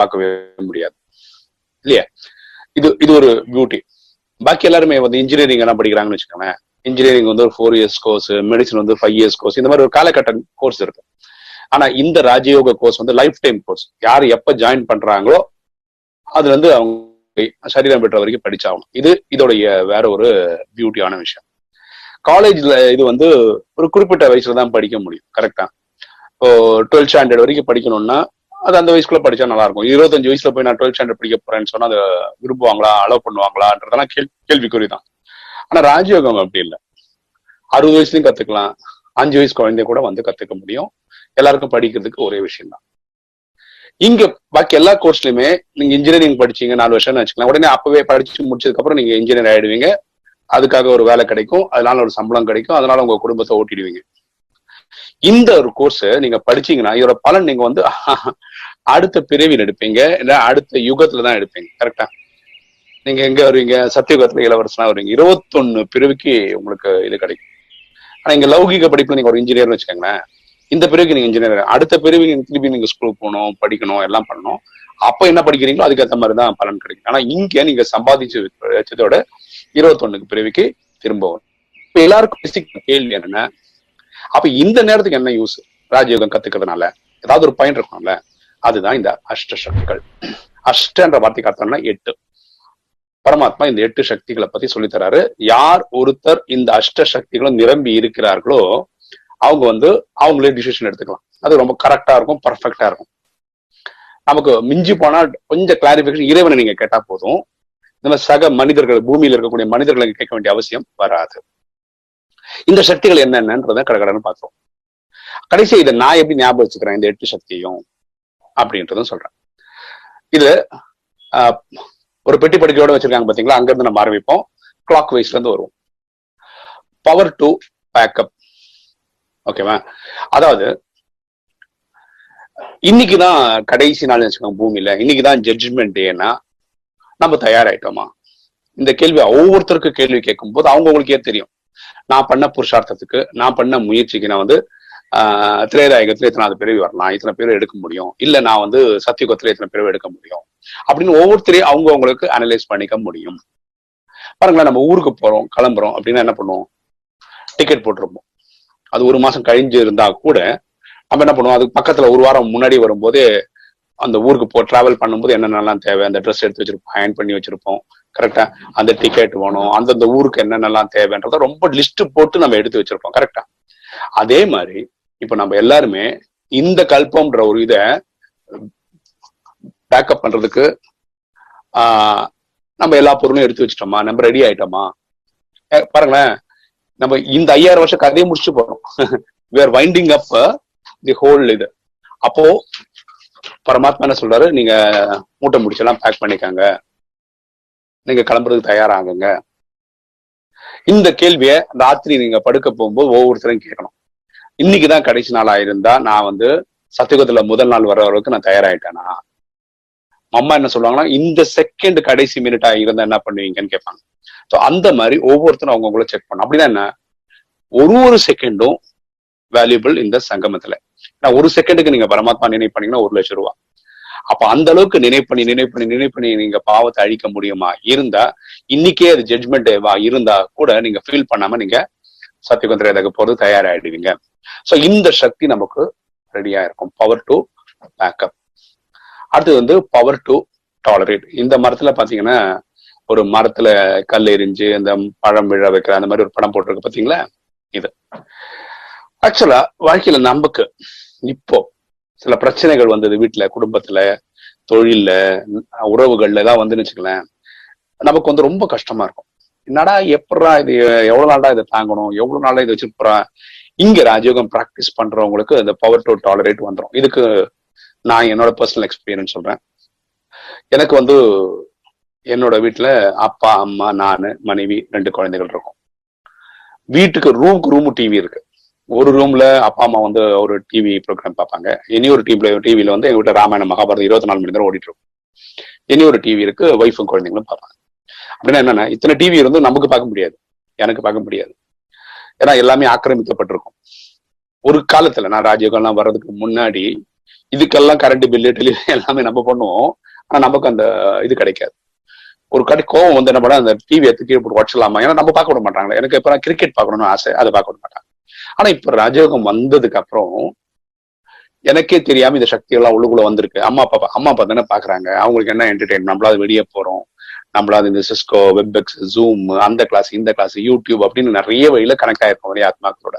பார்க்கவே முடியாது. இல்லையா? இது இது ஒரு பியூட்டி பாக்கி எல்லாருமே வந்து இன்ஜினியரிங் எல்லாம் படிக்கிறாங்கன்னு வச்சுக்கோங்களேன். இன்ஜினியரிங் வந்து ஒரு ஃபோர் இயர்ஸ் கோர்ஸ் மெடிசன் வந்து ஃபைவ் இயர்ஸ் கோர்ஸ் இந்த மாதிரி ஒரு காலகட்ட கோர்ஸ் இருக்கு. ஆனா இந்த ராஜயோக கோர்ஸ் வந்து லைஃப் டைம் கோர்ஸ் யார் எப்ப ஜாயின் பண்றாங்களோ அதுல இருந்து அவங்க சரீரம் பெற்ற வரைக்கும் படிச்சாகணும். இது இதோடைய வேற ஒரு பியூட்டியான விஷயம். காலேஜ்ல இது வந்து ஒரு குறிப்பிட்ட வயசுல தான் படிக்க முடியும். கரெக்டா இப்போ டுவெல்த் ஸ்டாண்டர்ட் வரைக்கும் படிக்கணும்னா அது அந்த வயசுக்குள்ள படிச்சா நல்லா இருக்கும் இருபத்தஞ்சு வயசுல போய் நான் டுவெல்த் ஸ்டாண்டர்ட் படிக்க போறேன்னு சொன்னா அதை விரும்புவாங்களா அலோவ் பண்ணுவாங்களான்றதெல்லாம் கேள் கேள்விக்குறி தான் ஆனா ராஜயோகம் அப்படி இல்லை. அறுபது வயசுலயும் கத்துக்கலாம். அஞ்சு வயசு குழந்தைய கூட வந்து கத்துக்க முடியும். எல்லாருக்கும் படிக்கிறதுக்கு ஒரே விஷயம் தான் இங்க பாக்கி எல்லா கோர்ஸ்லயுமே நீங்க இன்ஜினியரிங் படிச்சீங்க நாலு வருஷம்னு வச்சுக்கலாம். உடனே அப்பவே படிச்சு முடிச்சதுக்கு அப்புறம் நீங்க இன்ஜினியர் ஆயிடுவீங்க. அதுக்காக ஒரு வேலை கிடைக்கும். அதனால ஒரு சம்பளம் கிடைக்கும். அதனால உங்க குடும்பத்தை ஓட்டிடுவீங்க. இந்த ஒரு கோர்ஸ் நீங்க படிச்சீங்கன்னா இதோட பலன் நீங்க வந்து அடுத்த பிறவியில் எடுப்பீங்க இல்ல அடுத்த யுகத்துல தான் எடுப்பீங்க கரெக்டா நீங்க எங்க வருவீங்க? சத்தியுகத்துல இளவரசனா வருவீங்க. இருபத்தொன்னு பிறவிக்கு உங்களுக்கு இது கிடைக்கும். ஆனா இங்க லௌகிக படிப்புல நீங்க ஒரு இன்ஜினியர்னு வச்சுக்கோங்களேன். இந்த பிறவிக்கு நீங்க இன்ஜினியர் அடுத்த பிறவி திருப்பி நீங்க ஸ்கூலுக்கு போகணும் படிக்கணும் எல்லாம் பண்ணணும். அப்ப என்ன படிக்கிறீங்களோ அதுக்கேற்ற மாதிரி தான் பலன் கிடைக்கும். ஆனா இங்க நீங்க சம்பாதிச்சு வச்சதோட இருபத்தொன்னுக்கு பிறவிக்கு திரும்பவும் இப்ப எல்லாருக்கும் பேசிக் கேள்வி என்னன்னா அப்ப இந்த நேரத்துக்கு என்ன யூஸ் ராஜயோகம் கத்துக்கிறதுனால. ஏதாவது ஒரு பயன் இருக்கும்ல. அதுதான் இந்த அஷ்ட சக்திகள். அஷ்டன்ற வார்த்தைக்கு அர்த்தம்னா எட்டு. பரமாத்மா இந்த எட்டு சக்திகளை பத்தி சொல்லித்தராரு யார் ஒருத்தர் இந்த அஷ்ட சக்திகளும் நிரம்பி இருக்கிறார்களோ அவங்க வந்து அவங்களே டிசிஷன் எடுத்துக்கலாம். அது ரொம்ப கரெக்டா இருக்கும் பர்ஃபெக்டா இருக்கும். நமக்கு மிஞ்சி போனா கொஞ்சம் கிளாரிபிகேஷன் இறைவனை நீங்க கேட்டா போதும். இந்த மாதிரி சக மனிதர்கள் பூமியில இருக்கக்கூடிய மனிதர்களை கேட்க வேண்டிய அவசியம் வராது. இந்த சக்திகள் என்னென்னன்றத கடகடன்னு பார்த்தோம் கடைசி இதை நான் எப்படி ஞாபகம் வச்சுக்கிறேன் இந்த எட்டு சக்தியும் அப்படின்றதும் சொல்றேன். இது ஒரு பெட்டி படுக்கையோட வச்சிருக்காங்க பாத்தீங்களா? அங்க இருந்து நம்ம ஆரம்பிப்போம். கிளாக் வைஸ்ல இருந்து வருவோம். பவர் டு பேக்கப் ஓகேவா அதாவது இன்னைக்குதான் கடைசி நாள் வச்சுக்கோங்க பூமியில. இன்னைக்குதான் ஜட்ஜ்மெண்ட் டேனா நம்ம தயாராயிட்டோமா? இந்த கேள்வி ஒவ்வொருத்தருக்கு கேள்வி கேட்கும் போது அவங்கவுங்களுக்கே தெரியும். நான் பண்ண புருஷார்த்தத்துக்கு நான் பண்ண முயற்சிக்கு நான் வந்து ஆஹ் திரேதாயகத்துல இத்தனாவது பிறவி வரலாம். இத்தனை பேர் எடுக்க முடியும். இல்ல நான் வந்து சத்தியுகத்துல இத்தனை பிறவி எடுக்க முடியும். அப்படின்னு ஒவ்வொருத்தரையும் அவங்க அவங்களுக்கு அனலைஸ் பண்ணிக்க முடியும். பாருங்களேன் நம்ம ஊருக்கு போறோம் கிளம்புறோம் அப்படின்னா என்ன பண்ணுவோம்? டிக்கெட் போட்டிருப்போம். அது ஒரு மாசம் கழிஞ்சு இருந்தா கூட நம்ம என்ன பண்ணுவோம்? அதுக்கு பக்கத்துல ஒரு வாரம் முன்னாடி வரும்போது அந்த ஊருக்கு போ டிராவல் பண்ணும்போது என்னென்னலாம் தேவை? அந்த ட்ரெஸ் எடுத்து வச்சிருப்போம் அயன் பண்ணி வச்சிருப்போம். கரெக்டா அந்த டிக்கெட் வேணும். அந்தந்த ஊருக்கு என்னென்னலாம் தேவைன்றத ரொம்ப லிஸ்ட் போட்டு நம்ம எடுத்து வச்சிருப்போம். கரெக்டா அதே மாதிரி இப்ப நம்ம எல்லாருமே இந்த கல்பம்ன்ற ஒரு இதை பேக்கப் பண்றதுக்கு நம்ம எல்லா பொருளும் எடுத்து வச்சிட்டோமா? நம்ம ரெடி ஆயிட்டோமா? பாருங்களேன். நம்ம இந்த ஐயாயிரம் வருஷம் கதையை முடிச்சு போறோம். We winding up the whole இது. அப்போ பரமாத்மா என்ன சொல்றாரு? நீங்க மூட்டை முடிச்செல்லாம் பேக் பண்ணிக்காங்க. நீங்க கிளம்புறதுக்கு தயாராகுங்க. இந்த கேள்வியை ராத்திரி நீங்க படுக்க போகும்போது ஒவ்வொருத்தரும் கேட்கணும். இன்னைக்கு தான் கடைசி நாள் ஆயிருந்தா நான் வந்து சத்தியகுதத்துல முதல் நாள் வர அளவுக்கு நான் தயாராயிட்டேனா? அம்மா என்ன சொல்லுவாங்கன்னா இந்த செகண்ட் கடைசி மினிட் ஆகியிருந்தா என்ன பண்ணுவீங்கன்னு கேட்பாங்க. ஸோ அந்த மாதிரி ஒவ்வொருத்தரும் அவங்கவுங்கள செக் பண்ணும் அப்படிதான் என்ன? ஒரு ஒரு செகண்டும் வேல்யூபிள் இந்த சங்கமத்துல. ஏன்னா ஒரு செகண்டுக்கு நீங்க பரமாத்மா நினைவு பண்ணீங்கன்னா ஒரு லட்சம் ரூபா. அப்ப அந்த அளவுக்கு நினைவு பண்ணி நினைவு பண்ணி நினைவு பண்ணி நீங்க பாவத்தை அழிக்க முடியுமா? இருந்தா இன்னைக்கே அது ஜட்மெண்ட் வா இருந்தா கூட நீங்க ஃபீல் பண்ணாம நீங்க சத்தியகுந்திரத்துக்கு போறது தயாராயிடுவீங்க. ஸோ இந்த சக்தி நமக்கு ரெடியா இருக்கும் பவர் டு பேக்கப் அடுத்து வந்து பவர் டு டாலரேட் இந்த மரத்துல பாத்தீங்கன்னா ஒரு மரத்துல கல் எரிஞ்சு இந்த பழம் விழ வைக்கிற அந்த மாதிரி ஒரு படம் போட்டிருக்கு பாத்தீங்களா? இது. ஆக்சுவலா வாழ்க்கையில நமக்கு இப்போ சில பிரச்சனைகள் வந்தது வீட்டுல குடும்பத்துல தொழில்ல உறவுகள்ல எல்லாம் வந்துன்னு வச்சுக்கலேன் நமக்கு வந்து ரொம்ப கஷ்டமா இருக்கும். என்னடா எப்படா இது எவ்வளவு நாளா இதை தாங்கணும் எவ்வளவு நாளா இதை வச்சுட்டு இங்க ராஜயோகம் ப்ராக்டிஸ் பண்றவங்களுக்கு அந்த பவர் டு டாலரேட் வந்துடும் இதுக்கு நான் என்னோட பர்சனல் எக்ஸ்பீரியன்ஸ் சொல்றேன். எனக்கு வந்து என்னோட வீட்டுல அப்பா அம்மா நானு மனைவி ரெண்டு குழந்தைகள் இருக்கும். வீட்டுக்கு ரூமுக்கு ரூமு டிவி இருக்கு. ஒரு ரூம்ல அப்பா அம்மா வந்து ஒரு டிவி ப்ரோக்ராம் பார்ப்பாங்க. இனி ஒரு டிவில டிவில வந்து எங்க வீட்டுல ராமாயண மகாபாரதம் இருபத்தி நாலு மணி நேரம் ஓடிட்டு இருக்கும். இனி ஒரு டிவி இருக்கு ஒய்ஃபும் குழந்தைங்களும் பார்ப்பாங்க. அப்படின்னா என்னன்னா இத்தனை டிவி இருந்தும் நமக்கு பார்க்க முடியாது. எனக்கு பார்க்க முடியாது. ஏன்னா எல்லாமே ஆக்கிரமிக்கப்பட்டிருக்கும். ஒரு காலத்துல நான் ராஜயோகம்லாம் வர்றதுக்கு முன்னாடி இதுக்கெல்லாம் கரண்ட் பில்லு டெலிவரி எல்லாமே நம்ம பண்ணுவோம். ஆனா நமக்கு அந்த இது கிடைக்காது. ஒரு கடை கோவம் வந்து என்ன பண்ண அந்த டிவி எடுத்து கீழே போட்டு உடச்சலாமா ஏன்னா நம்ம பார்க்க விட மாட்டாங்களே. எனக்கு இப்ப கிரிக்கெட் பார்க்கணும்னு ஆசை அதை பார்க்க விட மாட்டாங்க. ஆனா இப்ப ராஜயோகம் வந்ததுக்கு அப்புறம் எனக்கே தெரியாம இந்த சக்தி எல்லாம் உள்ளுக்குள்ள வந்திருக்கு. அம்மா அப்பா அம்மா அப்பா தானே பாக்குறாங்க அவங்களுக்கு என்ன என்டர்டைன் நம்மளாவது வெளியே போறோம். நம்மளாவது இந்த சிஸ்கோ வெப்எக்ஸ் ஜூம் அந்த கிளாஸ் இந்த கிளாஸ் யூடியூப் அப்படின்னு நிறைய வழியில கனெக்ட் ஆயிருக்கோம் நிறைய ஆத்மாக்களோட.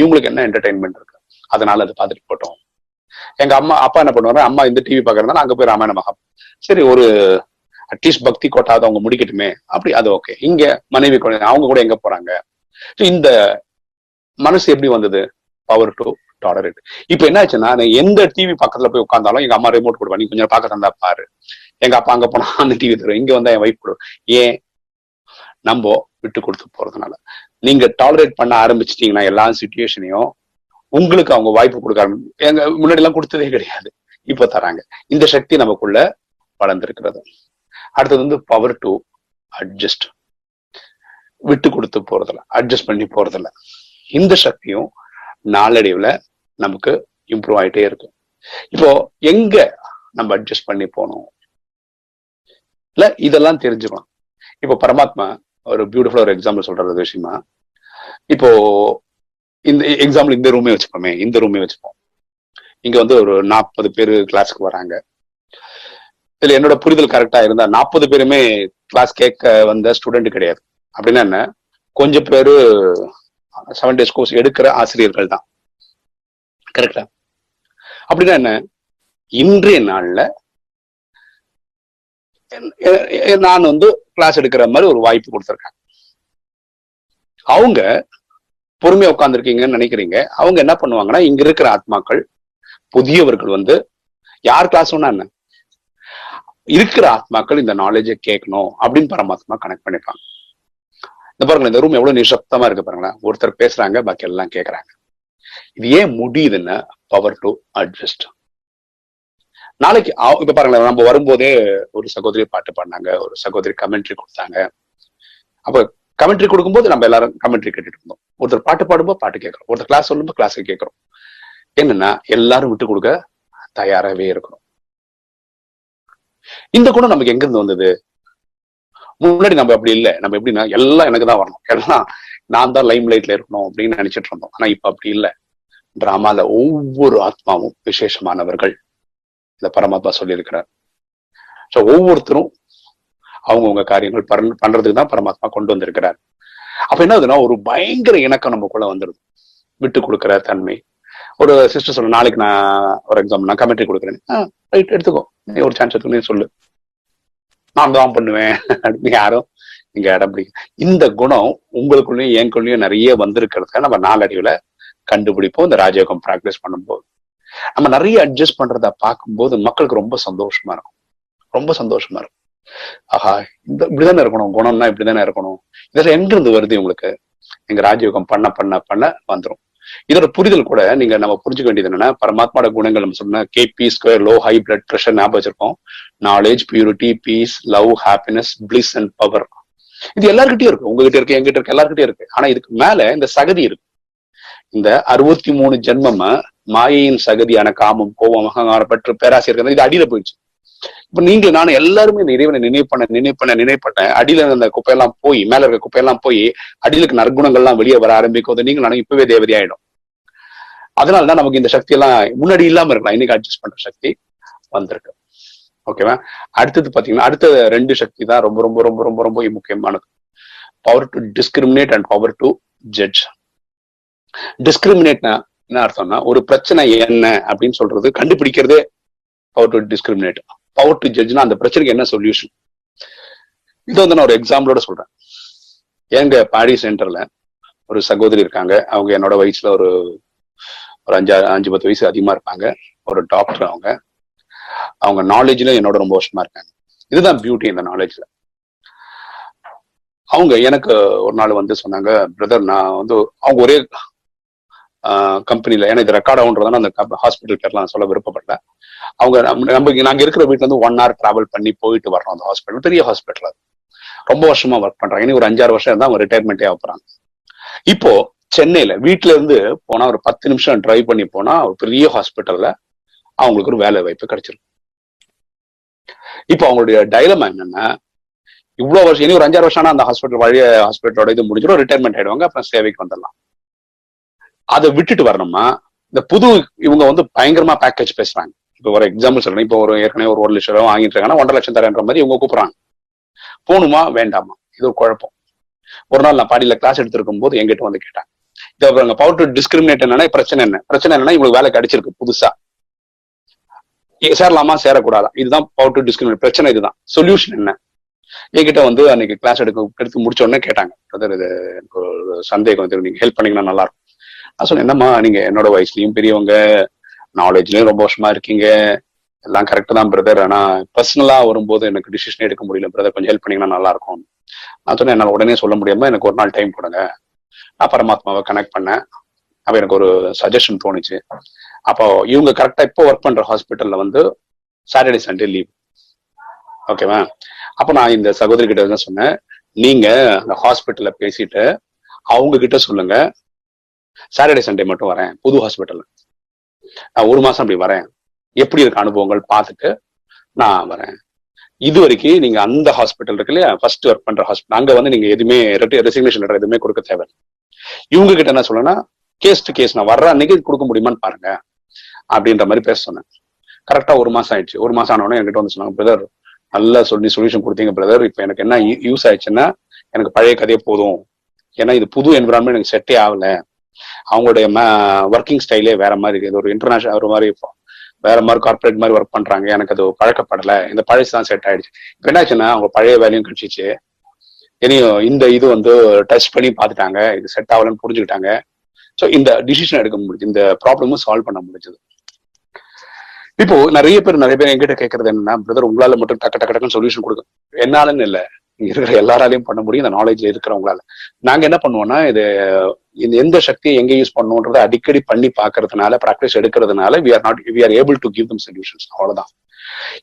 இவங்களுக்கு என்ன என்டர்டைன்மெண்ட் இருக்கு? அதனால அதை பார்த்துட்டு போட்டோம். எங்க அம்மா அப்பா என்ன பண்ணுவாங்க அம்மா இந்த டிவி பாக்குறதுனால அங்க போய் ராமாயண மகம் சரி ஒரு அட்லீஸ்ட் பக்தி கோட்டாவது அவங்க முடிக்கட்டுமே. அப்படி அது ஓகே இங்க மனைவி குழந்தை அவங்க கூட எங்க போறாங்க? இந்த மனசு எப்படி வந்தது? பவர் டு டாலரேட் இப்ப என்ன ஆச்சுன்னா நான் எந்த டிவி பக்கத்துல போய் உட்காந்தாலும் எங்க அம்மா ரிமோட் கொடுப்பா. நீ கொஞ்சம் பார்க்க தந்தா பாரு. எங்க அப்பா அங்க போனா அந்த டிவி தரும் இங்க வந்தா என் வைப் ஏன்? நம்ம விட்டு கொடுத்து போறதுனால. நீங்க டாலரேட் பண்ண ஆரம்பிச்சிட்டீங்கன்னா எல்லா சுச்சுவேஷனையும் உங்களுக்கு அவங்க வாய்ப்பு கொடுக்க ஆரம்பிச்சு எங்க முன்னாடி எல்லாம் கொடுத்ததே கிடையாது. இப்ப தராங்க. இந்த சக்தி நமக்குள்ள வளர்ந்திருக்கிறது. அடுத்தது வந்து பவர் டு அட்ஜஸ்ட் விட்டு கொடுத்து போறதில்ல. அட்ஜஸ்ட் பண்ணி போறதில்ல. இந்த சக்தியும் நாளடைவுல நமக்கு இம்ப்ரூவ் ஆயிட்டே இருக்கும். இப்போ எங்க நம்ம அட்ஜஸ்ட் பண்ணி போகணும்? இல்ல இதெல்லாம் தெரிஞ்சுக்கலாம் இப்போ பரமாத்மா ஒரு பியூட்டிஃபுல் ஒரு எக்ஸாம்பிள் சொல்றது விஷயமா இப்போ இந்த எக்ஸாம்பிள் இந்த ரூமே வச்சுப்போமே இந்த ரூமே வச்சுப்போம். இங்க வந்து ஒரு நாற்பது பேர் கிளாஸ்க்கு வராங்க. இதுல என்னோட புரிதல் கரெக்டா இருந்தா நாற்பது பேருமே கிளாஸ் கேட்க வந்த ஸ்டூடெண்ட் கிடையாது. அப்படின்னா என்ன? கொஞ்சம் பேரு செவன் டேஸ் கோர்ஸ் எடுக்கிற ஆசிரியர்கள் தான். கரெக்டா அப்படின்னா என்ன? இன்றைய நாள்ல நான் வந்து கிளாஸ் எடுக்கிற மாதிரி ஒரு வாய்ப்பு கொடுத்துருக்காங்க. அவங்க பொறுமையா உட்காந்துருக்கீங்கன்னு நினைக்கிறீங்க. அவங்க என்ன பண்ணுவாங்கன்னா இங்க இருக்கிற ஆத்மாக்கள் புதியவர்கள் வந்து யார் கிளாஸ் வேணா என்ன? இருக்கிற ஆத்மாக்கள் இந்த நாலேஜை கேட்கணும் அப்படின்னு பரமாத்மா கனெக்ட் பண்ணிப்பாங்க. இந்த பாருங்களேன் இந்த ரூம் எவ்வளவு நிசப்தமா இருக்கு பாருங்களேன். ஒருத்தர் பேசுறாங்க பாக்கி எல்லாம் கேட்கறாங்க இது ஏன் முடியுதுன்னா பவர் டு அட்ஜஸ்ட் நாளைக்கு இப்ப பாருங்களேன் நம்ம வரும்போதே ஒரு சகோதரி பாட்டு பாடினாங்க ஒரு சகோதரி கமெண்ட்ரி கொடுத்தாங்க. அப்ப கமெண்ட்ரி கொடுக்கும்போது நம்ம எல்லாரும் கமெண்ட்ரி கேட்டுட்டு இருந்தோம். ஒருத்தர் பாட்டு பாடும்போது பாட்டு கேட்கறோம். ஒருத்தர் கிளாஸ் சொல்லும்போது கிளாஸ் கேட்கறோம். என்னன்னா எல்லாரும் விட்டு கொடுக்க தயாராகவே இருக்கிறோம். இந்த குணம் நமக்கு எங்க இருந்து வந்தது? முன்னாடி நம்ம அப்படி இல்லை. நம்ம எப்படின்னா எல்லாம் எனக்கு தான் வரணும். எல்லாம் நான் தான் லைம் லைட்ல இருக்கணும் அப்படின்னு நினைச்சிட்டு இருந்தோம். ஆனா இப்ப அப்படி இல்லை. டிராமால ஒவ்வொரு ஆத்மாவும் விசேஷமானவர்கள். இந்த பரமாத்மா சொல்லியிருக்கிறார். சோ ஒவ்வொருத்தரும் அவங்கவுங்க காரியங்கள் பண்- பண்றதுக்கு தான் பரமாத்மா கொண்டு வந்திருக்கிறார். அப்ப என்ன ஆகுதுன்னா ஒரு பயங்கர இணக்கம் நமக்குள்ள வந்துடுது விட்டு கொடுக்கிற தன்மை. ஒரு சிஸ்டர் சொல்ல நாளைக்கு நான் ஒரு எக்ஸாம் நான் கமெண்ட்ரி கொடுக்குறேன். ரைட் எடுத்துக்கோ. நீ ஒரு சான்ஸ் எடுத்துக்கோ நீ சொல்லு. நான் தான் பண்ணுவேன். அப்படின்னு யாரும் இங்க இடம் பிடிக்க இந்த குணம் உங்களுக்குள்ளயும் எனக்குள்ளயும் நிறைய வந்திருக்கிறத நம்ம நாளடைவுல கண்டுபிடிப்போம். இந்த ராஜயோகம் பிராக்டிஸ் பண்ணும்போது. நம்ம நிறைய அட்ஜஸ்ட் பண்றத பார்க்கும்போது மக்களுக்கு ரொம்ப சந்தோஷமா இருக்கும். ரொம்ப சந்தோஷமா இருக்கும். ஆஹா இந்த இப்படிதானே இருக்கணும் குணம்னா இப்படிதானே இருக்கணும். இதெல்லாம் எங்க இருந்து வருது உங்களுக்கு? எங்க ராஜயோகம் பண்ண பண்ண பண்ண வந்துரும். இதோட புரிதல் கூட நீங்க நம்ம புரிஞ்சுக்க வேண்டியது என்னன்னா பரமாத்மாவோட குணங்கள் நம்ம சொன்ன KP square low high blood pressure ஞாபகம் வச்சிருக்கோம். Knowledge purity peace love happiness bliss and power இது எல்லார்கிட்டயும் இருக்கு. உங்ககிட்ட இருக்கு எங்கிட்ட இருக்கு எல்லாருக்கிட்டயும் இருக்கு. ஆனா இதுக்கு மேல இந்த சகதி இருக்கு. இந்த அறுபத்தி மூணு ஜென்மமா மாயையின் சகதியான காமம் கோபம் அகங்காரம் பற்று பேராசிரியர் இது அடியில போயிடுச்சு. இப்ப நீங்க நானும் எல்லாருமே இந்த இறைவனை நினைவு பண்ண நினைவு பண்ண அடியில இருந்த அந்த குப்பையெல்லாம் போய் மேல இருக்க குப்பையெல்லாம் போய் அடியில நற்குணங்கள்லாம் வெளியே வர ஆரம்பிக்கும் நீங்க நானும் இப்பவே தேவதை ஆயிடும். அதனாலதான் நமக்கு இந்த சக்தி எல்லாம் முன்னாடி இல்லாம இருக்கலாம். இன்னைக்கு அட்ஜஸ்ட் பண்ற சக்தி வந்திருக்கு. ஓகேவா அடுத்தது பாத்தீங்கன்னா அடுத்த ரெண்டு சக்தி தான் ரொம்ப ரொம்ப ரொம்ப ரொம்ப ரொம்ப முக்கியமானது. Power to discriminate and power to judge டிஸ்கிரிமினேட்னா என்ன அர்த்தம்னா ஒரு பிரச்சனை என்ன அப்படின்னு சொல்றது கண்டுபிடிக்கிறதே power to discriminate power to ஜட்ஜ்னா அந்த பிரச்சனைக்கு என்ன சொல்யூஷன் இது வந்து நான் ஒரு எக்ஸாம்பிளோட சொல்றேன். எங்க பாடி சென்டர்ல ஒரு சகோதரி இருக்காங்க. அவங்க என்னோட வயசுல ஒரு ஒரு அஞ்சு அஞ்சு பத்து வயசு அதிகமா இருப்பாங்க. ஒரு டாக்டர் அவங்க. அவங்க நாலேஜ்ல என்னோட ரொம்ப வருஷமா இருக்காங்க. இதுதான் பியூட்டி இந்த நாலேஜ்ல அவங்க எனக்கு ஒரு நாள் வந்து சொன்னாங்க பிரதர் நான் வந்து அவங்க ஒரே கம்பெனில ஏன்னா இது ரெக்கார்ட் ஆகுன்றதால அந்த ஹாஸ்பிட்டல் பேர்லாம் சொல்ல விருப்பப்படல. அவங்க நம்ம நம்ம நாங்க இருக்கிற வீட்டுல இருந்து ஒன் ஹவர் டிராவல் பண்ணி போயிட்டு வர்றோம் அந்த ஹாஸ்பிட்டல் பெரிய ஹாஸ்பிட்டல் அது. ரொம்ப வருஷமா ஒர்க் பண்றாங்க. இனி ஒரு அஞ்சாறு வருஷம் இருந்தா அவங்க ரிட்டையர்மெண்ட்டே ஆகுறாங்க இப்போ சென்னையில வீட்ல இருந்து போனா ஒரு பத்து நிமிஷம் டிரைவ் பண்ணி போனா ஒரு பெரிய ஹாஸ்பிட்டல்ல அவங்களுக்கு ஒரு வேலை வாய்ப்பு கிடைச்சிருக்கும். இப்போ அவங்களுடைய டைலமா என்னன்னா இவ்வளவு வருஷம் இனி ஒரு அஞ்சாறு வருஷம் ஆனா அந்த ஹாஸ்பிட்டல் வழிய ஹாஸ்பிட்டலோட இது முடிஞ்சிடும் ரிட்டையர்மெண்ட் ஆயிடுவாங்க அப்புறம் சேவைக்கு வந்துடலாம். அதை விட்டுட்டு வரணும்னா இந்த புது இவங்க வந்து பயங்கரமா பேக்கேஜ் பேசுறாங்க. இப்போ ஒரு எக்ஸாம்பிள் சொல்றேன். இப்போ ஒரு ஏற்கனவே ஒரு ஒரு லட்சம் ரூபா வாங்கிட்டு இருக்காங்கன்னா ஒன்றரை லட்சம் தரேன்ற மாதிரி இவங்க கூப்பிடுறாங்க. போகணுமா? வேண்டாமா? இது ஒரு குழப்பம். ஒரு நாள் நான் பாடியில கிளாஸ் எடுத்திருக்கும் போது எங்கிட்ட வந்து கேட்டாங்க. இது அப்புறம் பவர் டு டிஸ்கிரிமினேட் என்னன்னா பிரச்சனை என்ன? பிரச்சனை என்னன்னா இவங்களுக்கு வேலை கிடைச்சிருக்கு புதுசா. ஏ- சேரலாமா? சேரக்கூடாதா? இதுதான் பவர் டு டிஸ்கிரிமினேட் பிரச்சனை இதுதான். சொல்யூஷன் என்ன? என்கிட்ட வந்து அன்னைக்கு கிளாஸ் எடுக்க எடுத்து முடிச்ச உடனே கேட்டாங்க. பிரதர் இது எனக்கு ஒரு சந்தேகம். வந்து நீங்க ஹெல்ப் பண்ணீங்கன்னா நல்லா இருக்கும். நான் சொன்னேன் என்னம்மா நீங்க என்னோட வயசுலயும் பெரியவங்க நாலேஜ்லயும் ரொம்ப வருஷமா இருக்கீங்க. எல்லாம் கரெக்ட் தான் பிரதர் ஆனா பர்சனலா வரும்போது எனக்கு டிசிஷன் எடுக்க முடியல பிரதர் கொஞ்சம் ஹெல்ப் பண்ணீங்கன்னா நல்லா இருக்கும். நான் சொன்னேன் என்னால் உடனே சொல்ல முடியாம எனக்கு ஒரு நாள் டைம் கொடுங்க. நான் பரமாத்மாவை கனெக்ட் பண்ணேன். அப்ப எனக்கு ஒரு சஜஷன் தோணுச்சு. அப்போ இவங்க கரெக்டா இப்போ ஒர்க் பண்ற ஹாஸ்பிட்டல்ல வந்து சாட்டர்டே சண்டே லீவ் ஓகேவா அப்ப நான் இந்த சகோதரி கிட்ட தான் சொன்னேன் நீங்க அந்த ஹாஸ்பிட்டல்ல பேசிட்டு அவங்க கிட்ட சொல்லுங்க. சாட்டர்டே சண்டே மட்டும் வரேன். புது ஹாஸ்பிட்டல் நான் ஒரு மாசம் அப்படி வரேன். எப்படி இருக்க அனுபவங்கள் பார்த்துட்டு நான் வரேன். இது வரைக்கும் நீங்க அந்த ஹாஸ்பிட்டல் இருக்கு இல்லையா? ஃபர்ஸ்ட் ஒர்க் பண்ற ஹாஸ்பிட்டல் அங்க வந்து நீங்க எதுவுமே ரெசிக்னேஷன் லெட்டர் எதுவுமே கொடுக்க தேவை இவங்க கிட்ட என்ன சொல்லணும்னா கேஸ் டு கேஸ் நான் வர்ற அன்னைக்கு கொடுக்க முடியுமான்னு பாருங்க. அப்படின்ற மாதிரி பேச சொன்னேன். கரெக்டா ஒரு மாசம் ஆயிடுச்சு. ஒரு மாசம் ஆனவொடனே என்கிட்ட வந்து சொன்னாங்க பிரதர் நல்லா சொல்லி சொல்யூஷன் கொடுத்தீங்க பிரதர் இப்போ எனக்கு என்ன யூஸ் ஆயிடுச்சுன்னா எனக்கு பழைய கதையே போதும். ஏன்னா இது புது என்விரான்மெண்ட் எனக்கு செட்டே ஆகல. அவங்களுடைய ஒர்க்கிங் ஸ்டைலே வேற மாதிரி இது ஒரு இன்டர்நேஷனல் ஒரு மாதிரி வேற மாதிரி கார்பரேட் மாதிரி ஒர்க் பண்றாங்க. எனக்கு அது பழக்கப்படலை. இந்த பழசு தான் செட் ஆயிடுச்சு. இப்போ என்னாச்சுன்னா அவங்க பழைய வேலையும் கிடைச்சிச்சு இனியும் இந்த இது வந்து டச் பண்ணி பார்த்துட்டாங்க. இது செட் ஆகலன்னு புரிஞ்சுக்கிட்டாங்க. ஸோ இந்த டிசிஷன் எடுக்க முடிஞ்சு இந்த ப்ராப்ளமும் சால்வ் பண்ண முடிஞ்சது. இப்போ நிறைய பேர் நிறைய பேர் என்கிட்ட கேட்கறது என்னன்னா பிரதர் உங்களால மட்டும் டக்கு டக்கு டக்குன்னு சொல்யூஷன் கொடுக்கும் என்னாலன்னு இல்ல. இருக்கிற எல்லாராலையும் பண்ண முடியும் இந்த நாலேஜ்ல இருக்கிறவங்களால. நாங்க என்ன பண்ணுவோம்னா இது இந்த எந்த சக்தியை எங்க யூஸ் பண்ணுன்றத அடிக்கடி பண்ணி பாக்குறதுனால ப்ராக்டிஸ் எடுக்கிறதுனால we are not we are able to give them solutions அவ்வளவுதான்.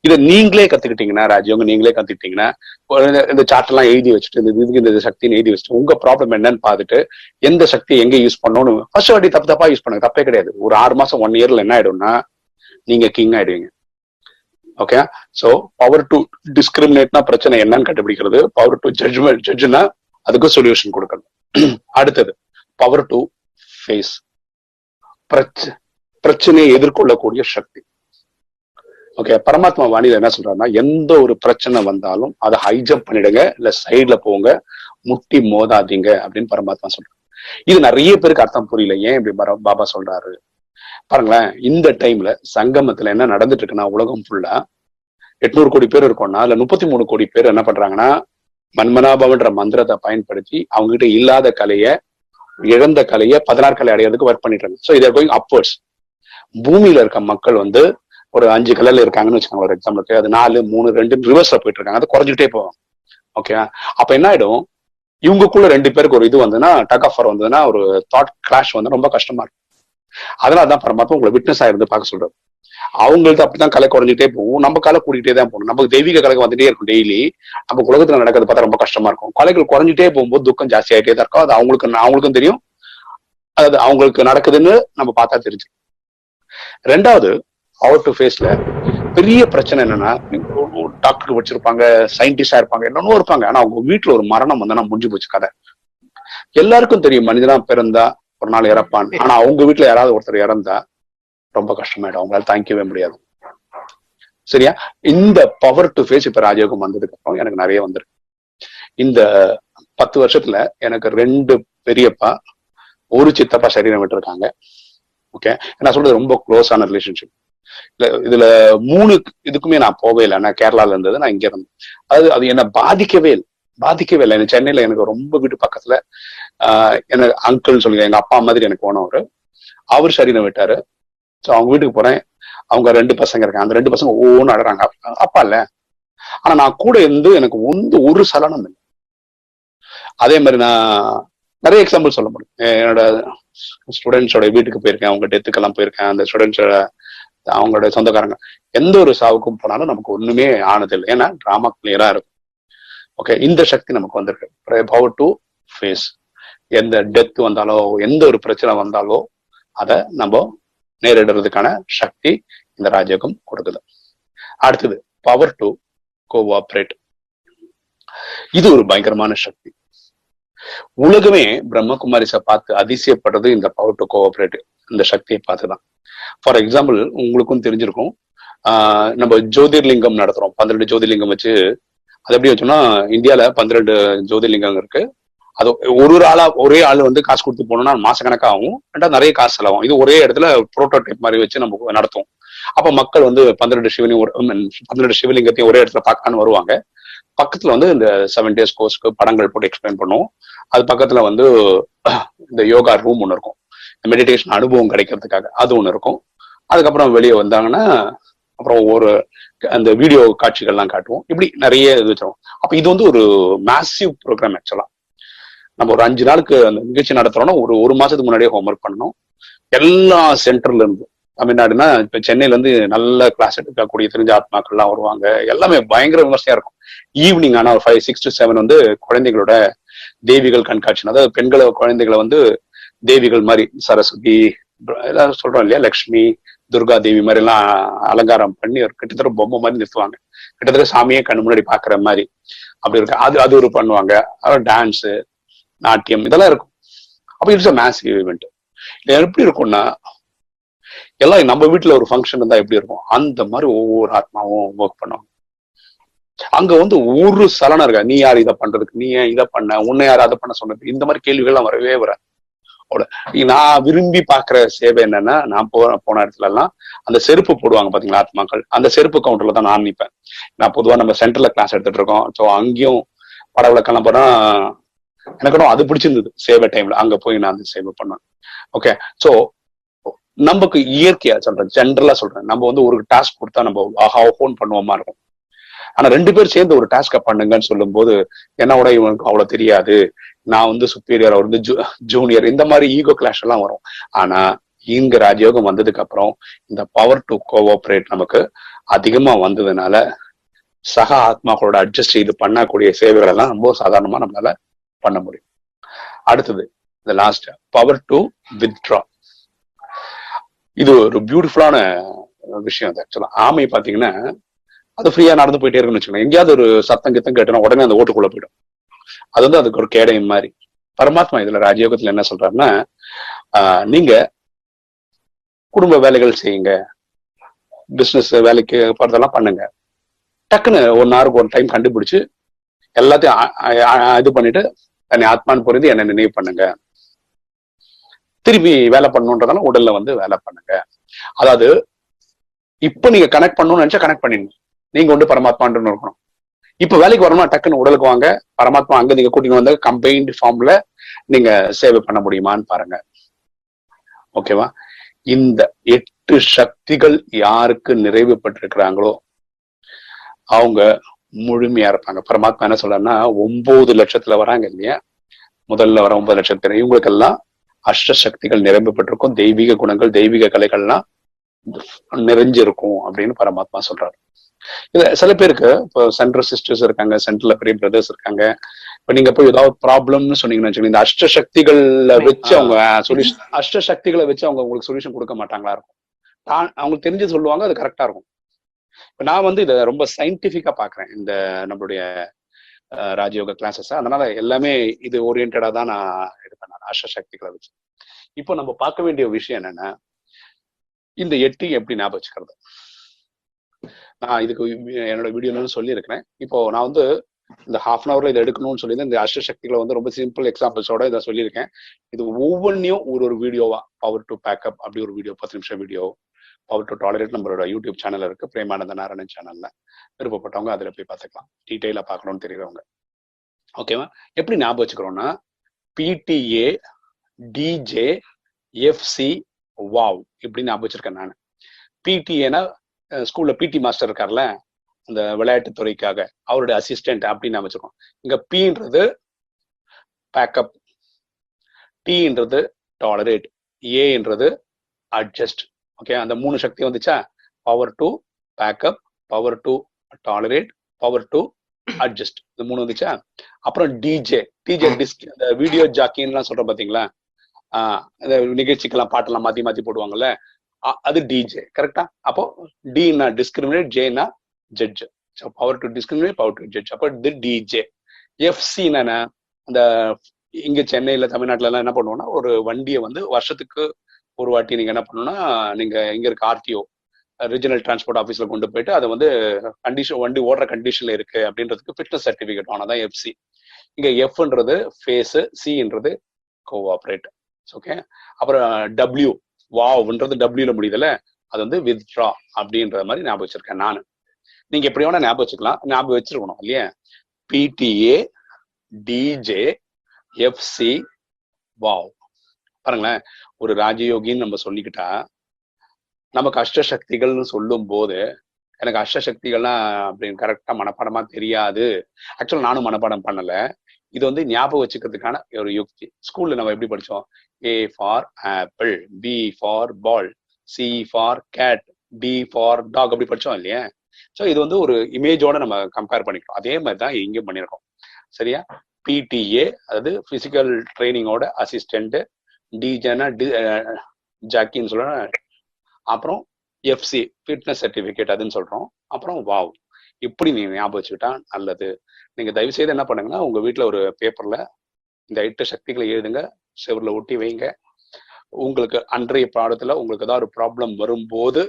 இதை நீங்களே கத்துக்கிட்டீங்கன்னா ராஜ்யவங்க நீங்களே கத்துக்கிட்டீங்கன்னா இந்த- இந்த சார்ட் எல்லாம் எழுதி வச்சுட்டு இந்த இதுக்கு இந்த சக்தின்னு எழுதி வச்சுட்டு உங்க ப்ராப்ளம் என்னன்னு பார்த்துட்டு எந்த சக்தியை எங்க யூஸ் பண்ணணும்னு ஃபர்ஸ்ட் வாட்டி தப்பு தப்பா யூஸ் பண்ணுங்க. தப்பே கிடையாது. ஒரு ஆறு மாசம் ஒன் இயர்ல என்ன ஆயிடும்னா நீங்க கிங் ஆயிடுவீங்க. ஓகே சோ பவர் டு டிஸ்கிரிமினேட்னா பிரச்சனை என்னன்னு கண்டுபிடிக்கிறது. பவர் டு ஜட்ஜ்மெண்ட் ஜட்ஜ்னா அதுக்கு சொல்யூஷன் கொடுக்கணும். அடுத்தது பவர் டு ஃபேஸ் பிரச்சனையை எதிர்கொள்ளக்கூடிய சக்தி. ஓகே பரமாத்மா வாணியில என்ன சொல்றாருன்னா எந்த ஒரு பிரச்சனை வந்தாலும் அதை ஹைஜம்ப் பண்ணிடுங்க இல்ல சைடுல போங்க முட்டி மோதாதீங்க அப்படின்னு பரமாத்மா சொல்றாரு. இது நிறைய பேருக்கு அர்த்தம் புரியல. ஏன் இப்படி பாபா சொல்றாரு? பாருங்களேன் இந்த டைம்ல சங்கமத்துல என்ன நடந்துட்டு இருக்குன்னா உலகம் ஃபுல்லா எட்நூறு கோடி பேர் இருக்கோம்னா அதுல முப்பத்தி மூணு கோடி பேர் என்ன பண்றாங்கன்னா மன்மனாபவன்ற மந்திரத்தை பயன்படுத்தி அவங்க கிட்ட இல்லாத கலைய இழந்த கலைய பதினாறு கலை அடையிறதுக்கு ஒர்க் பண்ணிட்டு இருக்காங்க ஸோ இதர் கோயிங் அப்வர்ட்ஸ் பூமியில இருக்க மக்கள் வந்து ஒரு அஞ்சு கலர்ல இருக்காங்கன்னு வச்சுக்கோங்க ஒரு எக்ஸாம்பிளுக்கு அது நாலு மூணு ரெண்டு ரிவர்ஸ்ல போயிட்டு இருக்காங்க அது குறைஞ்சிட்டே போவோம் ஓகே அப்ப என்ன ஆயிடும்? இவங்களுக்குள்ள ரெண்டு பேருக்கு ஒரு இது வந்ததுன்னா டக் ஆஃபர் வந்ததுன்னா ஒரு தாட் கிளாஷ் வந்து ரொம்ப கஷ்டமா இருக்கும். அதனால தான் பரமாத்மா உங்களை விட்னஸ் ஆயிருந்து பார்க்க சொல்றாரு. அவங்களுக்கு அப்படிதான் கலை குறைஞ்சிட்டே போகும். நம்ம கலை கூட்டிகிட்டே தான் போகணும். நமக்கு தெய்வீக கலை வந்துட்டே இருக்கும் டெய்லி நம்ம உலகத்துல நடக்கிறது பார்த்தா ரொம்ப கஷ்டமா இருக்கும். கலைகள் குறைஞ்சிட்டே போகும்போது துக்கம் ஜாஸ்தி தான் இருக்கும். அது அவங்களுக்கு அவங்களுக்கும் தெரியும். அது அவங்களுக்கு நடக்குதுன்னு நம்ம பார்த்தா தெரிஞ்சு ரெண்டாவது அவுட் டு ஃபேஸ்ல பெரிய பிரச்சனை என்னன்னா டாக்டர் வச்சிருப்பாங்க சயின்டிஸ்டா இருப்பாங்க என்னன்னு இருப்பாங்க. ஆனா அவங்க வீட்டுல ஒரு மரணம் வந்தா முடிஞ்சு போச்சு கதை. எல்லாருக்கும் தெரியும் மனிதனா பிறந்தா ஒரு நாள் இறப்பான். ஆனா அவங்க வீட்டுல யாராவது ஒருத்தர் இறந்தா ரொம்ப கஷ்டமாயிடும். அவங்களால தாங்கிக்கவே முடியாது. சரியா? இந்த பவர் டு ஃபேஸ் இப்ப ராஜயோகம் வந்ததுக்கு அப்புறம் எனக்கு நிறைய வந்திருக்கு. இந்த பத்து வருஷத்துல எனக்கு ரெண்டு பெரியப்பா ஒரு சித்தப்பா சரீரம் விட்டுருக்காங்க. ஓகே நான் சொல்றது ரொம்ப க்ளோஸான ரிலேஷன்ஷிப் இதுல மூணு இதுக்குமே நான் போவே இல்லை. நான் கேரளால இருந்தது நான் இங்க இருந்தேன். அது அது என்ன பாதிக்கவே இல்லை. பாதிக்கவே இல்லை. எனக்கு சென்னையில எனக்கு ரொம்ப வீட்டு பக்கத்துல ஆஹ் எனக்கு அங்கிள்னு சொல்லுங்க எங்க அப்பா மாதிரி எனக்கு போனவர். அவர் சரீரம் விட்டாரு ஸோ அவங்க வீட்டுக்கு போறேன். அவங்க ரெண்டு பசங்க இருக்காங்க. அந்த ரெண்டு பசங்க ஒவ்வொன்று அழறாங்க அப்பா இல்ல. ஆனா நான் கூட இருந்து எனக்கு ஒன்று ஒரு சலனம் இல்லை. அதே மாதிரி நான் நிறைய எக்ஸாம்பிள் சொல்ல முடியும். என்னோட ஸ்டூடெண்ட்ஸோட வீட்டுக்கு போயிருக்கேன். அவங்க டெத்துக்கெல்லாம் போயிருக்கேன். அந்த ஸ்டூடெண்ட்ஸோட அவங்களோட சொந்தக்காரங்க. எந்த ஒரு சாவுக்கும் போனாலும் நமக்கு ஒண்ணுமே ஆனதில்லை. ஏன்னா டிராமா கிளியரா இருக்கும். ஓகே இந்த சக்தி நமக்கு வந்திருக்கு. பவர் டு ஃபேஸ் எந்த டெத் வந்தாலோ எந்த ஒரு பிரச்சனை வந்தாலோ அதை நம்ம நேரிடுறதுக்கான சக்தி இந்த ராஜயோகம் கொடுக்குது. அடுத்தது பவர் டு கோஆப்ரேட் இது ஒரு பயங்கரமான சக்தி. உலகமே பிரம்மகுமாரிஸை பார்த்து அதிசயப்படுறது இந்த பவர் டு கோஆப்ரேட் இந்த சக்தியை பார்த்துதான். ஃபார் எக்ஸாம்பிள் உங்களுக்கும் தெரிஞ்சிருக்கும். ஆஹ் நம்ம ஜோதிர்லிங்கம் நடத்துறோம். பன்னிரெண்டு ஜோதிர்லிங்கம் வச்சு அது எப்படி வச்சோம்னா இந்தியாவில் பன்னிரெண்டு ஜோதிர்லிங்கம் இருக்கு. அது ஒரு ஒரு ஆளா ஒரே ஆள் வந்து காசு கொடுத்து போனோம்னா மாசக்கணக்காக ஆகும் ரெண்டாவது நிறைய காசு செலவாகும். இது ஒரே இடத்துல புரோட்டோடைப் மாதிரி வச்சு நம்ம நடத்துவோம். அப்ப மக்கள் வந்து பன்னிரெண்டு சிவலிங்கம் ஒரு- பன்னிரெண்டு சிவலிங்கத்தையும் ஒரே இடத்துல பார்க்கலான்னு வருவாங்க. பக்கத்துல வந்து இந்த செவன் டேஸ் கோர்ஸ்க்கு படங்கள் போட்டு எக்ஸ்பிளைன் பண்ணுவோம். அது பக்கத்துல வந்து இந்த யோகா ரூம் ஒன்று இருக்கும். மெடிடேஷன் அனுபவம் கிடைக்கிறதுக்காக அது ஒன்று இருக்கும். அதுக்கப்புறம் வெளியே வந்தாங்கன்னா அப்புறம் ஒரு அந்த வீடியோ காட்சிகள்லாம் காட்டுவோம். இப்படி நிறைய இது வச்சிருவோம். அப்ப இது வந்து ஒரு மேசிவ் ப்ரோக்ராம் ஆக்சுவலா நம்ம ஒரு அஞ்சு நாளுக்கு அந்த நிகழ்ச்சி நடத்துறோம்னா ஒரு ஒரு மாசத்துக்கு முன்னாடியே ஹோம்ஒர்க் பண்ணணும். எல்லா சென்டர்ல இருந்து தமிழ்நாடுனா இப்ப சென்னையில இருந்து நல்ல கிளாஸ் எடுக்கக்கூடிய தெரிஞ்ச ஆத்மாக்கள்லாம் வருவாங்க. எல்லாமே பயங்கர விமர்சையா இருக்கும். ஈவினிங் ஆனா ஒரு ஃபைவ் சிக்ஸ் டு செவன் வந்து குழந்தைகளோட தேவிகள் கண்காட்சி. அதாவது பெண்களை குழந்தைகளை வந்து தேவிகள் மாதிரி சரஸ்வதி எல்லாரும் சொல்றோம் இல்லையா? லக்ஷ்மி துர்கா தேவி மாதிரி எல்லாம் அலங்காரம் பண்ணி ஒரு கிட்டத்தட்ட பொம்மை மாதிரி நிறுத்துவாங்க. கிட்டத்தட்ட சாமியே கண்ணு முன்னாடி பாக்குற மாதிரி. அப்படி இருக்கு. அது அது ஒரு பண்ணுவாங்க. டான்ஸு நாட்டியம் இதெல்லாம் இருக்கும். அப்போ இட்ஸ் மேசிவ் ஈவெண்ட் இது எப்படி இருக்கும்னா எல்லாம் நம்ம வீட்டுல ஒரு ஃபங்க்ஷன் இருந்தா எப்படி இருக்கும்? அந்த மாதிரி ஒவ்வொரு ஆத்மாவும் ஒர்க் பண்ணுவாங்க. அங்க வந்து ஒரு சலனம் இருக்கா? நீ யார் இதை பண்றதுக்கு? நீ ஏன் இதை பண்ண? உன்னை யார் அதை பண்ண சொன்னது? இந்த மாதிரி கேள்விகள்லாம் வரவே வராது. நான் விரும்பி பாக்குற சேவை என்னன்னா நான் போன போன இடத்துல எல்லாம் அந்த செருப்பு போடுவாங்க பாத்தீங்களா ஆத்மாக்கள்? அந்த செருப்பு கவுண்டர்ல தான் நான் நிப்பேன். நான் பொதுவா நம்ம சென்டர்ல கிளாஸ் எடுத்துட்டு இருக்கோம் ஸோ அங்கேயும் பட விளக்கெல்லாம் போனா எனக்கு அது பிடிச்சிருந்தது சேவை டைம்ல அங்க போய் நான் அந்த சேவை பண்ணேன். ஓகே சோ நமக்கு இயற்கையா சொல்றேன் ஜென்ரலா சொல்றேன். நம்ம வந்து ஒரு டாஸ்க் கொடுத்தா நம்ம ஹோன் ஃபோன் பண்ணுவோமா இருக்கும். ஆனா ரெண்டு பேர் சேர்ந்து ஒரு டாஸ்க பண்ணுங்கன்னு சொல்லும் போது என்னோட இவனுக்கு அவ்வளவு தெரியாது. நான் வந்து சுப்பீரியர் அவர் வந்து ஜூனியர் இந்த மாதிரி ஈகோ கிளாஷ் எல்லாம் வரும். ஆனா இங்க ராஜயோகம் வந்ததுக்கு அப்புறம் இந்த பவர் டு கோஆபரேட் நமக்கு அதிகமா வந்ததுனால சக ஆத்மாக்களோட அட்ஜஸ்ட் இது பண்ணக்கூடிய சேவைகள் எல்லாம் ரொம்ப சாதாரணமா நம்மளால பண்ண முடியும். அடுத்தது இந்த லாஸ்ட் பவர் டு வித்ட்ரா இது ஒரு பியூட்டிஃபுல்லான விஷயம் அது ஆக்சுவலா ஆமை பாத்தீங்கன்னா அது ஃப்ரீயா நடந்து போயிட்டே இருக்குன்னு வச்சுக்கோங்க. எங்கேயாவது ஒரு சத்தம் கித்தம் கேட்டோம்னா உடனே அந்த ஓட்டுக்குள்ள போயிடும். அது வந்து அதுக்கு ஒரு கேடயம் மாதிரி. பரமாத்மா இதுல ராஜயோகத்துல என்ன சொல்றாருன்னா நீங்க குடும்ப வேலைகள் செய்யுங்க. பிசினஸ் வேலைக்கு போறதெல்லாம் பண்ணுங்க. டக்குன்னு ஒன் ஹவருக்கு ஒரு டைம் கண்டுபிடிச்சு எல்லாத்தையும் இது பண்ணிட்டு தன்னை ஆத்மான்னு புரிந்து என்ன நினைவு பண்ணுங்க. திருப்பி வேலை பண்ணணுன்றதால உடல்ல வந்து வேலை பண்ணுங்க. அதாவது இப்ப நீங்க கனெக்ட் பண்ணணும்னு நினைச்சா கனெக்ட் பண்ணிடணும். நீங்க வந்து பரமாத்மான்னு இருக்கணும். இப்ப வேலைக்கு வரணும்னா டக்குன்னு உடலுக்கு வாங்க. பரமாத்மா அங்க நீங்க கூட்டிட்டு வந்த கம்பைன்டு ஃபார்ம்ல நீங்க சேவை பண்ண முடியுமான்னு பாருங்க. ஓகேவா? இந்த எட்டு சக்திகள் யாருக்கு நிறைவு பெற்றிருக்கிறாங்களோ அவங்க முழுமையா இருப்பாங்க. பரமாத்மா என்ன சொல்றாருன்னா ஒன்பது லட்சத்துல வராங்க இல்லையா? முதல்ல வர ஒன்பது லட்சத்துல. இவங்களுக்கெல்லாம் அஷ்ட சக்திகள் நிரம்பி பெற்றிருக்கும் தெய்வீக குணங்கள் தெய்வீக கலைகள்லாம் நிறைஞ்சிருக்கும் அப்படின்னு பரமாத்மா சொல்றாரு. இல்ல சில பேருக்கு இப்போ சென்ட்ரல் சிஸ்டர்ஸ் இருக்காங்க சென்ட்ரல்ல பெரிய பிரதர்ஸ் இருக்காங்க. இப்ப நீங்க போய் ஏதாவது ப்ராப்ளம்னு சொன்னீங்கன்னு வச்சுக்கோங்க இந்த அஷ்ட சக்திகள்ல வச்சு அவங்க சொல்யூஷன் அஷ்ட சக்திகளை வச்சு அவங்க உங்களுக்கு சொல்யூஷன் கொடுக்க மாட்டாங்களா இருக்கும். தான் அவங்களுக்கு தெரிஞ்சு சொல்லுவாங்க அது கரெக்டா இருக்கும். இப்ப நான் வந்து இதை ரொம்ப சயின்டிபிக்கா பாக்குறேன் இந்த நம்மளுடைய ராஜயோக கிளாஸஸ் அதனால எல்லாமே இது ஓரியன்டா தான் நான் எடுப்பேன் நான் அஷ்ட சக்திகளை வச்சு. இப்போ நம்ம பார்க்க வேண்டிய விஷயம் என்னன்னா இந்த எட்டு எப்படி ஞாபகம் வச்சுக்கிறது? நான் இதுக்கு என்னோட வீடியோல சொல்லியிருக்கிறேன். இப்போ நான் வந்து இந்த ஹாஃப் அன் அவர்ல இதை எடுக்கணும்னு சொல்லி இந்த அஷ்ட சக்திகளை வந்து ரொம்ப சிம்பிள் எக்ஸாம்பிள்ஸோட இதை சொல்லியிருக்கேன். இது ஒவ்வொன்றையும் ஒரு ஒரு வீடியோவா பவர் டு பேக்கப் அப்படி ஒரு வீடியோ பத்து நிமிஷம் வீடியோ பவர் டு டாலரேட் நம்மளோட யூடியூப் சேனல் இருக்கு. பிரேமானந்த நாராயணன் சேனல்ல விருப்பப்பட்டவங்க அதுல போய் பார்த்துக்கலாம். டீட்டெயிலா பார்க்கணும்னு தெரியுறவங்க. ஓகேவா எப்படி ஞாபகம் வச்சுக்கிறோம்னா பிடிஏ டிஜே எஃப்சி வாவ் இப்படி ஞாபகம் வச்சிருக்கேன் நான். பிடிஏனா ஸ்கூல்ல பிடி மாஸ்டர் இருக்கார்ல அந்த விளையாட்டு துறைக்காக அவருடைய அசிஸ்டன்ட் அப்படின்னு நான் இங்க பின்றது பேக்கப் டின்றது டாலரேட் ஏன்றது அட்ஜஸ்ட் ஓகே அந்த மூணு சக்தி வந்துச்சா? Power to pack up power to tolerate power to adjust இந்த மூணு வந்துச்சா? அப்புறம் டிஜே டிஜே டிஸ்க் இந்த வீடியோ ஜாக்கின்லாம் சொல்றோம் பாத்தீங்களா? ஆஹ் இந்த நிகழ்ச்சிக்கெல்லாம் பாட்டெல்லாம் மாத்தி மாத்தி போடுவாங்கல்ல அது டிஜே கரெக்டா அப்போ டினா discriminate ஜேனா judge power to discriminate power to judge அப்போ இது டிஜே எஃப்சி அந்த இங்க சென்னையில தமிழ்நாட்டுல எல்லாம் என்ன பண்ணுவோம்னா ஒரு வண்டியை வந்து வருஷத்துக்கு ஒரு வாட்டி நீங்க என்ன பண்ணணும்னா நீங்க இங்க இருக்க ஆர்டிஓ ரீஜனல் டிரான்ஸ்போர்ட் ஆஃபீஸ்ல கொண்டு போயிட்டு அதை வந்து கண்டிஷன் வண்டி ஓடுற கண்டிஷன்ல இருக்கு அப்படின்றதுக்கு ஃபிட்னஸ் சர்டிபிகேட் ஆனதான் எஃப்சி இங்க எஃப்ன்றது ஃபேஸ் சின்றது கோஆப்ரேட் ஓகே அப்புறம் டபிள்யூ வாவ்ன்றது டபிள்யூல முடியுதுல அது வந்து வித்ட்ரா அப்படின்ற மாதிரி ஞாபகம் வச்சிருக்கேன் நான். நீங்க எப்படி வேணா ஞாபகம் வச்சுக்கலாம். ஞாபகம் வச்சிருக்கணும் இல்லையா? பிடிஏ டிஜே எஃப்சி வாவ் பாருங்களேன் ஒரு ராஜயோகின்னு நம்ம சொல்லிக்கிட்டா நமக்கு அஷ்டசக்திகள்னு சொல்லும் போது எனக்கு அஷ்டசக்திகள்லாம் அப்படின்னு கரெக்டா மனப்பாடமா தெரியாது. ஆக்சுவலா நானும் மனப்பாடம் பண்ணல. இது வந்து ஞாபகம் வச்சுக்கிறதுக்கான ஒரு யுக்தி. ஸ்கூல்ல நம்ம எப்படி படிச்சோம்? A for apple B for ball C for cat D for dog அப்படி படிச்சோம் இல்லையா? ஸோ இது வந்து ஒரு இமேஜோட நம்ம கம்பேர் பண்ணிக்கிறோம். அதே மாதிரி தான் இங்கேயும் பண்ணியிருக்கோம். சரியா? பிடிஏ அதாவது பிசிக்கல் ட்ரைனிங்கோட அசிஸ்டன்ட் டிஜனா டி ஜாக்கின்னு சொல்ற அப்புறம் எஃப்சி ஃபிட்னஸ் சர்டிஃபிகேட் அதுன்னு சொல்றோம். அப்புறம் வாவ் இப்படி நீ ஞாபகம் வச்சுக்கிட்டா நல்லது? நீங்க தயவு செய்து என்ன பண்ணுங்கன்னா உங்க வீட்டுல ஒரு பேப்பர்ல இந்த எட்டு சக்திகளை எழுதுங்க. செவரில் ஒட்டி வைங்க. உங்களுக்கு அன்றைய பாடத்துல உங்களுக்கு ஏதாவது ஒரு ப்ராப்ளம் வரும்போது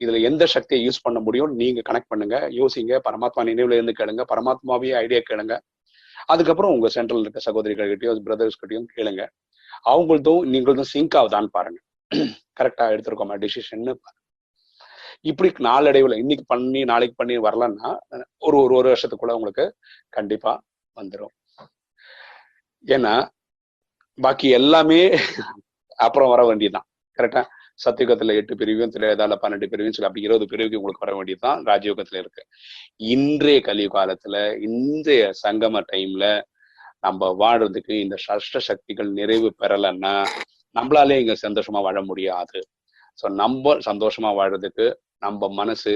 இதுல எந்த சக்தியை யூஸ் பண்ண முடியும் நீங்க கனெக்ட் பண்ணுங்க. யோசிங்க. பரமாத்மா நினைவுல இருந்து கேளுங்க. பரமாத்மாவே ஐடியா கேளுங்க. அதுக்கப்புறம் உங்க சென்ட்ரல் இருக்க சகோதரிகள்கிட்டயும் பிரதர்ஸ் கிட்டயும் கேளுங்க. அவங்களதும் நீங்களதும் சிங்க் ஆகுதான்னு பாருங்க. கரெக்டா எடுத்திருக்கோமா? டிசிஷன் இப்படி நாளடைவுல இன்னைக்கு பண்ணி நாளைக்கு பண்ணி வரலன்னா ஒரு ஒரு ஒரு வருஷத்துக்குள்ள உங்களுக்கு கண்டிப்பா வந்துடும் ஏன்னா பாக்கி எல்லாமே அப்புறம் வர வேண்டியதுதான். கரெக்டா சத்தியுகத்துல எட்டு பிரிவும் திரையதால பன்னெண்டு பிரிவும் சொல்லி அப்படி இருபது பிரிவுக்கு உங்களுக்கு வர வேண்டியதுதான் ராஜயோகத்துல இருக்கு. இன்றைய கலியுகாலத்துல இன்றைய சங்கம டைம்ல நம்ம வாழ்றதுக்கு இந்த சஷ்ட சக்திகள் நிறைவு பெறலைன்னா நம்மளாலே இங்க சந்தோஷமா வாழ முடியாது. ஸோ நம்ம சந்தோஷமா வாழ்றதுக்கு நம்ம மனசு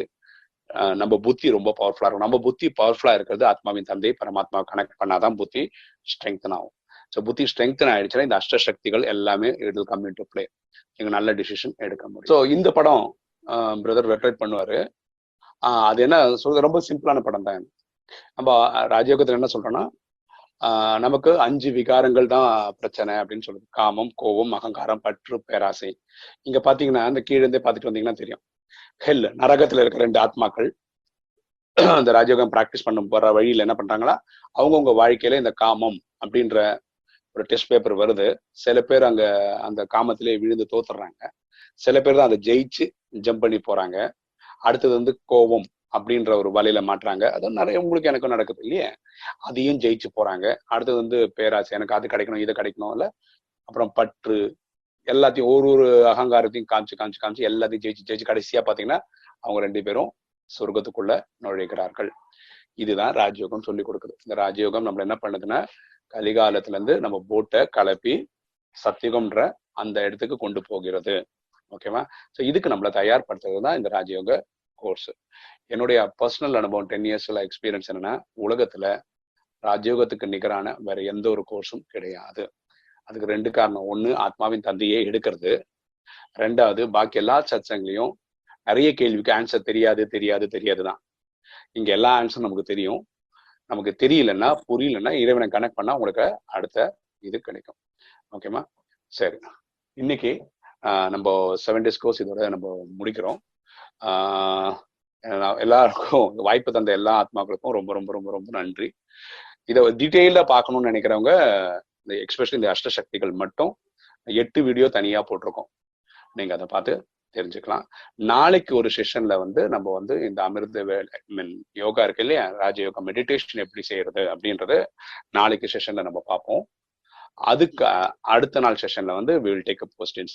நம்ம புத்தி ரொம்ப பவர்ஃபுல்லா இருக்கும். நம்ம புத்தி பவர்ஃபுல்லா இருக்கிறது ஆத்மாவின் தந்தை பரமாத்மா கனெக்ட் பண்ணாதான் புத்தி ஸ்ட்ரெங்தன் ஆகும். ஸோ புத்தி ஸ்ட்ரெங்தன் ஆயிடுச்சுன்னா இந்த அஷ்டசக்திகள் எல்லாமே it will come to play நீங்க நல்ல டிசிஷன் எடுக்க முடியும். ஸோ இந்த படம் பிரதர் வெட்ரேட் பண்ணுவாரு. அது என்ன சொல்றது? ரொம்ப சிம்பிளான படம் தான். நம்ம ராஜயோகத்தில் என்ன சொல்றோம்னா நமக்கு அஞ்சு விகாரங்கள் தான் பிரச்சனை அப்படின்னு சொல்லுது. காமம் கோபம் அகங்காரம் பற்று பேராசை. இங்க பாத்தீங்கன்னா அந்த கீழே இருந்தே பார்த்துட்டு வந்தீங்கன்னா தெரியும். ஹெல் நரகத்துல இருக்க ரெண்டு ஆத்மாக்கள் அந்த ராஜயோகம் பிராக்டிஸ் பண்ண போற வழியில என்ன பண்றாங்களா? அவங்கவுங்க வாழ்க்கையில இந்த காமம் அப்படின்ற ஒரு டெஸ்ட் பேப்பர் வருது. சில பேர் அங்க அந்த காமத்திலே விழுந்து தோத்துறாங்க. சில பேர் தான் அதை ஜெயிச்சு ஜம்ப் பண்ணி போறாங்க. அடுத்தது வந்து கோபம் அப்படின்ற ஒரு வலையில மாட்டுறாங்க. அது நிறைய உங்களுக்கு எனக்கும் நடக்குது இல்லையே? அதையும் ஜெயிச்சு போறாங்க. அடுத்தது வந்து பேராசை. எனக்கு அது கிடைக்கணும் இது கிடைக்கணும் இல்ல? அப்புறம் பற்று எல்லாத்தையும் ஒரு ஒரு அகங்காரத்தையும் காமிச்சு காமிச்சு காமிச்சு எல்லாத்தையும் ஜெயிச்சு ஜெயிச்சு கடைசியா பாத்தீங்கன்னா அவங்க ரெண்டு பேரும் சொர்க்கத்துக்குள்ள நுழைகிறார்கள். இதுதான் ராஜயோகம் சொல்லி கொடுக்குது. இந்த ராஜயோகம் நம்மள என்ன பண்ணுதுன்னா கலிகாலத்துல இருந்து நம்ம போட்டை கலப்பி சத்தியுகம்ன்ற அந்த இடத்துக்கு கொண்டு போகிறது. ஓகேவா ஸோ இதுக்கு நம்மளை தயார்படுத்துறது தான் இந்த ராஜயோக கோர்ஸ் என்னுடைய பர்சனல் அனுபவம் டென் இயர்ஸ்ல எக்ஸ்பீரியன்ஸ் என்னன்னா உலகத்துல ராஜயோகத்துக்கு நிகரான வேற எந்த ஒரு கோர்ஸும் கிடையாது. அதுக்கு ரெண்டு காரணம். ஒண்ணு ஆத்மாவின் தந்தையே எடுக்கிறது. ரெண்டாவது பாக்கி எல்லா சச்சங்களையும் நிறைய கேள்விக்கு ஆன்சர் தெரியாது தெரியாது தெரியாது தான். இங்க எல்லா ஆன்சரும் நமக்கு தெரியும். நமக்கு தெரியலன்னா புரியலன்னா இறைவனை கனெக்ட் பண்ணா உங்களுக்கு அடுத்த இது கிடைக்கும். ஓகேமா சரி. இன்னைக்கு நம்ம செவன் டேஸ் கோர்ஸ் இதோட நம்ம முடிக்கிறோம். எல்லாருக்கும் வாய்ப்பு தந்த எல்லா ஆத்மாக்களுக்கும் ரொம்ப ரொம்ப ரொம்ப ரொம்ப நன்றி. இதை டீட்டெயிலாக பார்க்கணும்னு நினைக்கிறவங்க இந்த எக்ஸ்பெஷலி இந்த அஷ்டசக்திகள் மட்டும் எட்டு வீடியோ தனியா போட்டிருக்கோம். நீங்க அதை பார்த்து தெரிஞ்சுக்கலாம். நாளைக்கு ஒரு செஷன்ல வந்து நம்ம வந்து இந்த அமிர்த வேலை மீன் யோகா இருக்கு இல்லையா? ராஜயோகா மெடிடேஷன் எப்படி செய்யறது அப்படின்றது நாளைக்கு செஷன்ல நம்ம பார்ப்போம். அதுக்கு அடுத்த நாள் செஷன்ல வந்து வில் டேக் அப் கொஸ்டின்ஸ்